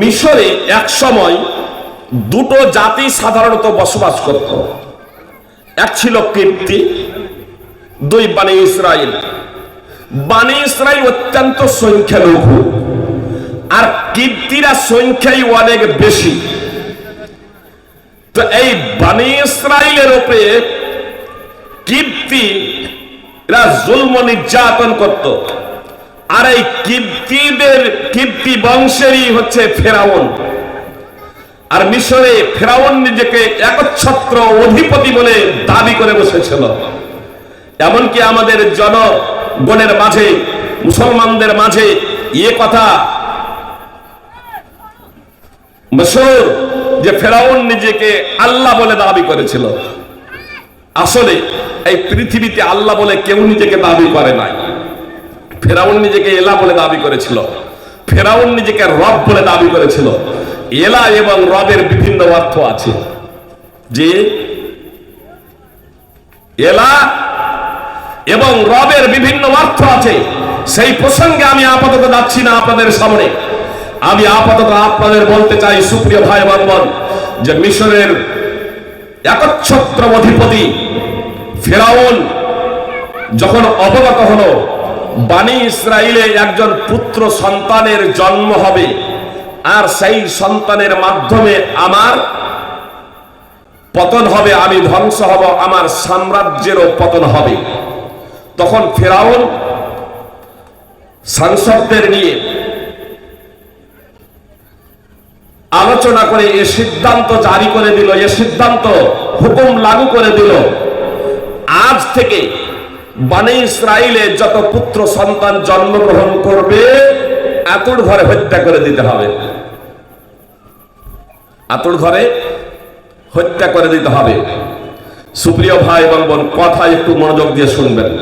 মিশরে এক সময় দুটো জাতি সাধারণত বসবাস করত। এক ছিল কীর্তি, দুই বাণী ইসরায়েল বাণী ইসরায়েল অত্যন্ত সংখ্যালঘু, আর কীর্তিরা সংখ্যাই অনেক বেশি। তো এই বাণী ইসরায়েলের উপরে কীর্তি এরা জুলম নির্যাতন করত। আর এই কীর্তিদের কীর্তি বংশেরই হচ্ছে ফেরাউন। আর মিশরে ফেরাউন নিজেকে একচ্ছত্র অধিপতি বলে দাবি করে বসেছিল। এমনকি আমাদের জনগণের মাঝে, মুসলমানদের মাঝে ইয়ে কথা মশহুর যে ফেরাউন নিজেকে আল্লাহ বলে দাবি করেছিল। আসলে এই পৃথিবীতে আল্লাহ বলে কেউ নিজেকে দাবি করে নাই। ফেরাউন নিজেকে এলা বলে দাবি করেছিল। ফেরাউন নিজেকে রব বলে দাবি করেছিল। এলা এবং রবের বিভিন্ন অর্থ আছে। যে এলা এবং রবের বিভিন্ন অর্থ আছে। সেই প্রসঙ্গে আমি আপাতত যাচ্ছি না আপনাদের সামনে। আমি আপাতত আপনাদের বলতে চাই, সুপ্রিয় ভাই বান্ধব যে মিশরের একচ্ছত্র অধিপতি ফেরাউন যখন অবগত হলো বাণী ইসরায়েলে একজন পুত্র সন্তানের জন্ম হবে। আর সেই সন্তানের মাধ্যমে আমার পতন হবে, আমি ধ্বংস হব, আমার সাম্রাজ্যেরও পতন হবে। তখন ফেরাউন সাংসদদের নিয়ে আলোচনা করে, এ সিদ্ধান্ত জারি করে দিল, এ সিদ্ধান্ত হুকুম লাগু করে দিল। আজ থেকে বানে ইসরায়েলে যত পুত্র সন্তান জন্মগ্রহণ করবে, আতুর ঘরে হত্যা করে দিতে হবে। আতুর ঘরে হত্যা করে দিতে হবে। সুপ্রিয় ভাই এবং বোন, কথা একটু মনোযোগ দিয়ে শুনবেন।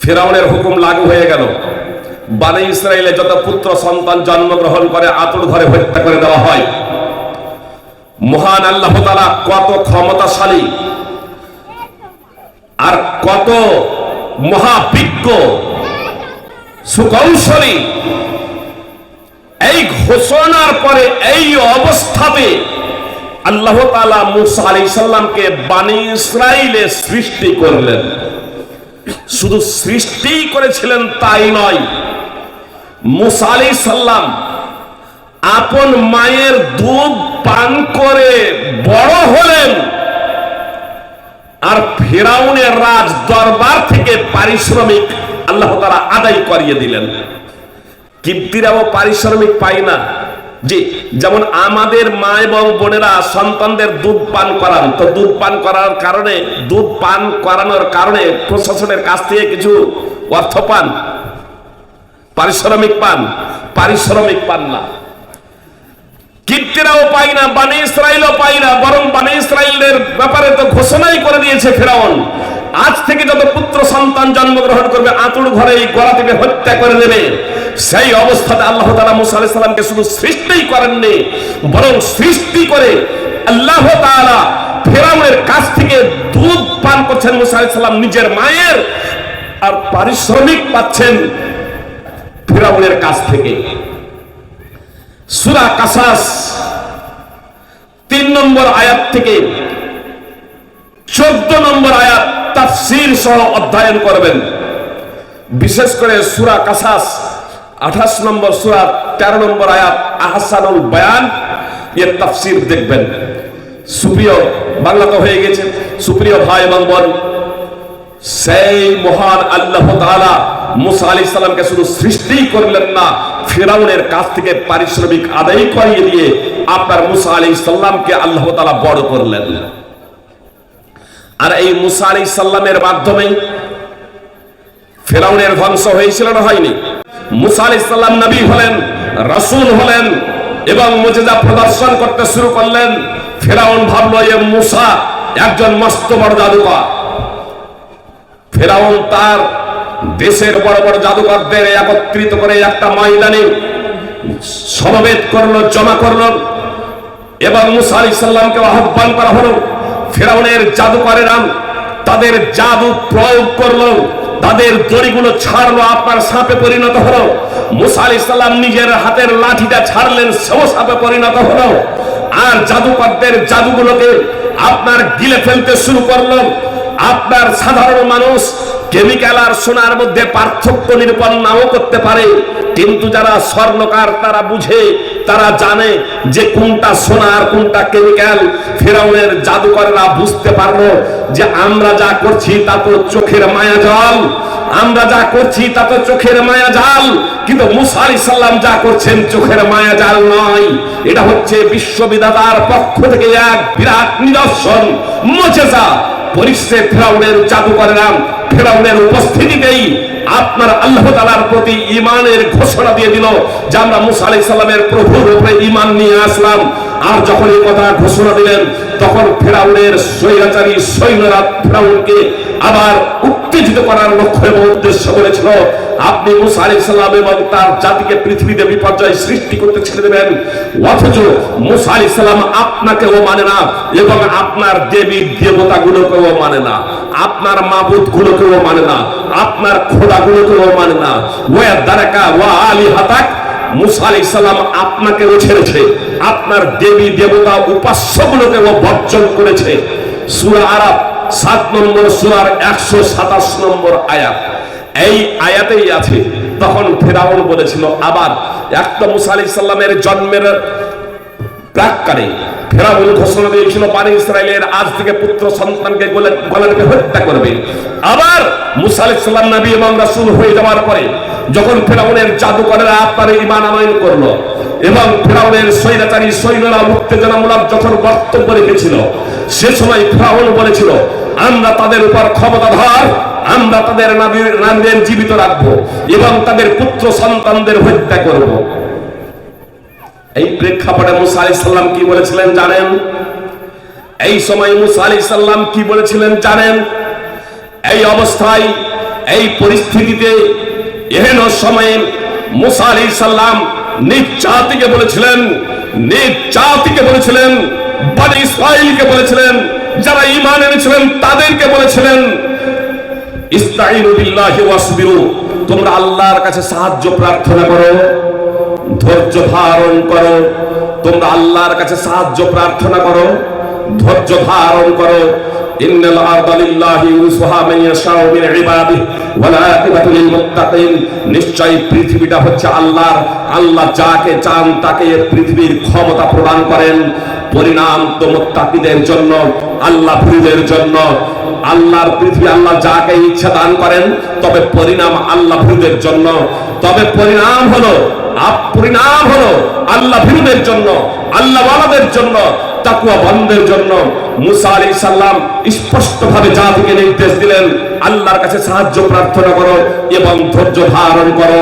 ফেরাউনের হুকুম লাগু হয়ে গেল। বানে ইসরায়েলে যত পুত্র সন্তান জন্মগ্রহণ করে, আতুর ঘরে হত্যা করে দেওয়া হয়। মহান আল্লাহ তালা কত ক্ষমতাশালী আর কত মহাবিজ্ঞ সুকৌশলী। এই ঘোষণার পরে এই অবস্থাতে আল্লাহ তালা মুসা আলি সাল্লামকে বাণী ইসরায়েলে সৃষ্টি করলেন। শুধু সৃষ্টি করেছিলেন তাই নয়, মুসা আলি সাল্লাম আপন মায়ের দুধ পান করে বড় রাজ দরবার থেকে পারিশ্রমিক আল্লাহ তারা আদায় করিয়ে দিলেন। কীর্তিরাও পারিশ্রমিক পাই না। জি, যেমন আমাদের মা এবং বোনেরা সন্তানদের দুধ পান করান, তো দুধ পান করার কারণে, দুধ পান করানোর কারণে প্রশাসনের কাছ থেকে কিছু অর্থ পান। পারিশ্রমিক পান পারিশ্রমিক পান না। কীর্তিরাও পাই না, বানি ইসরায়েলও পাই না, বরং বানি ইসরায়েলের ব্যাপারে তো ঘোষণাই করে দিয়েছে ফেরাউন। আজ থেকে যত পুত্র সন্তান জন্মগ্রহণ করবে, আতুর ঘরে এই গলা থেকে হত্যা করে দেবে। সেই অবস্থাতে আল্লাহ তালা মুসা আলাইহিস সালামকে শুধু সৃষ্টিই করেননি, বরং সৃষ্টি করে আল্লাহ তাআলা ফেরাউনের কাছ থেকে দুধ পান করছেন মুসা আলাইহিস সালাম, নিজের মায়ের, আর পারিশ্রমিক পাচ্ছেন ফেরাউনের কাছ থেকে। সুরা কাসাস তিন নম্বর আয়াত থেকে চোদ্দ নম্বর তাফসির সহ অধ্যয়ন করবেন। বিশেষ করে সুরা কাসাস, আঠাশ নম্বর সুরা, তেরো নম্বর আয়াত, আহসানুল বয়ান, এর তাফসির দেখবেন। সুপ্রিয়, বাংলা তো হয়ে গেছে। সুপ্রিয় ভাই এবং বোন, সেই মহান আল্লাহ তাআলা মুসা আলী সাল্লামকে শুধু সৃষ্টি করলেন না, ফেরাউনের কাছ থেকে পারিশ্রমিক আদায় করিয়ে দিয়ে আপনার মুসা আলী সাল্লামকে আল্লাহ তাআলা বড় করলেন। আর এই মুসা আলী সাল্লামের মাধ্যমে ফেরাউনের ধ্বংস হয়েছিল না হয়নি? মুসা আলী সাল্লাম নবী হলেন, রসুল হলেন এবং মুজিজা প্রদর্শন করতে শুরু করলেন। ফেরাউন ভাবলো, এ মুসা একজন মস্ত বড় জাদুকর। ফেরাউন তার দেশের বড় বড় জাদুকরদের একত্রিত করে একটা ময়দানে সমবেত করল, জমা করল এবং মুসা আলি সাল্লামকে আহ্বান করা হলো ফেরাউনের জাদুকরেরা তাদের জাদু প্রয়োগ করল, তাদের দড়িগুলো ছাড়লো, আপনার সাপে পরিণত হলো। মুসা ইসলাম নিজের হাতের লাঠিটা ছাড়লেন, সেও সাপে পরিণত হলো। আর জাদুকরদের জাদুগুলোকে আপনার গিলে ফেলতে শুরু করল। আপনার সাধারণ মানুষ কেমিক্যাল আর সোনার মধ্যে পার্থক্য নিরূপণ নাও করতে পারে। কিন্তু যারা স্বর্ণকার, তারা বুঝে, তারা জানে যে কোনটা সোনা আর কোনটা কেমিক্যাল। ফেরাউনের জাদুকররা বুঝতে পারল যে আমরা যা করছি তা তো চোখের মায়া জল। আমরা যা করছি তা তো চোখের মায়া জাল। কিন্তু মুসা সাল্লাম যা করছেন চোখের মায়া জাল নয়। এটা হচ্ছে বিশ্ববিদাতার পক্ষ থেকে এক বিরাট নিদর্শন। মজেজা পরিষ্ঠে ফেরাউনের জাদুকরেরা ফেরাউনের উপস্থিতিতেই আপনার আল্লাহ তালার প্রতি ইমানের ঘোষণা দিয়ে দিল যে আমরা মুসা আলি সাল্লামের প্রভুর উপরে ইমান নিয়ে আসলাম। আর যখন এই কথা ঘোষণা দিলেন, তখন ফেরাউনের স্বৈরাচারী সৈন্যরা ফেরাউনকে আবার উত্তেজিত করার লক্ষ্য এবং উদ্দেশ্য করেছিল আপনি মুসা আলী সাল্লাম এবং তার জাতিকে পৃথিবীতে বিপর্যয় সৃষ্টি করতে ছেড়ে দেবেন। অথচ মুসা আলী সাল্লাম আপনাকেও মানে না এবং আপনার দেবী দেবতা গুলোকেও মানে না। আপনার মাবুদ গুলোকেও মানে না। আপনার খোদা গুলোকেও মানে না। ওয়া দারাকা ওয়া আলী হাতাক মুসা আলী সাল্লাম আপনাকেও ছেড়েছে। আপনার দেবী দেবতা উপাস্যগুলোকেও বর্জন করেছে। সুরা আরব সাত নম্বর, সুরার একশো সাতাশ নম্বর আয়াত। এই আয়াতেই আছে। তখন ফেরাউন বলেছিল, আবার একটা মুসা আলী সাল্লামের জন্মের প্রাককালে ফেরাউন ঘোষণা দিয়েছিল, বানি ইসরায়েলের আজ থেকে পুত্র সন্তানকে গলে- গলাটিকে হত্যা করবে। আবার মুসা আলাইহিস সালাম নবী এবং রাসূল হয়ে যাওয়ার পরে যখন ফেরাউনের জাদুকরেরা আপনার ইমান আনয়ন করল এবং ফেরাউনের সৈন্যচারী সৈন্যরা উত্তেজনামূলক যখন বক্তব্য রেখেছিল, সে সময় ফেরাউন বলেছিল, আমরা তাদের উপর ক্ষমতাধর আমরা তাদের নাবির- জীবিত রাখব এবং তাদের পুত্র সন্তানদের হত্যা করব। এই প্রেক্ষাপটে মুসা আলি কি বলেছিলেন জানেন? এই সময় মুসা আলি সাল্লাম কি বলেছিলেন জানেন? এই অবস্থায়, এই পরিস্থিতিতে এহেন সময়ে মুসা আলি সাল্লাম নিজ জাতিকে বলেছিলেন, নিজ জাতিকে বলেছিলেন, বানি ইসরাইলকে বলেছিলেন, যারা ঈমান এনেছিলেন তাদেরকে বলেছিলেন তোমরা আল্লাহর কাছে সাহায্য প্রার্থনা করো, ধৈর্য ধারণ করো। তোমরা আল্লাহর কাছে সাহায্য প্রার্থনা করো, ধৈর্য ধারণ করো। নিশ্চয়ই পৃথিবীটা হচ্ছে আল্লাহ যাকে চান তাকে পৃথিবীর ক্ষমতা প্রদান করেন। পরিণাম তো মুত্তাকিদের জন্য আল্লাহ ভীরুদের জন্য। আল্লাহর পৃথিবী, আল্লাহ যাকে ইচ্ছা দান করেন, তবে পরিণাম আল্লাহ ভীরুদের জন্য। তবে পরিণাম হলো পরিণাম হলো আল্লাহ ভীরুদের জন্য, আল্লাহ ওয়ালাদের জন্য তাকুয়া বন্ধের জন্য। মুসা আলী সাল্লাম স্পষ্টভাবে নির্দেশ দিলেন, আল্লাহর কাছে সাহায্য প্রার্থনা করো এবং ধৈর্য ধারণ করো।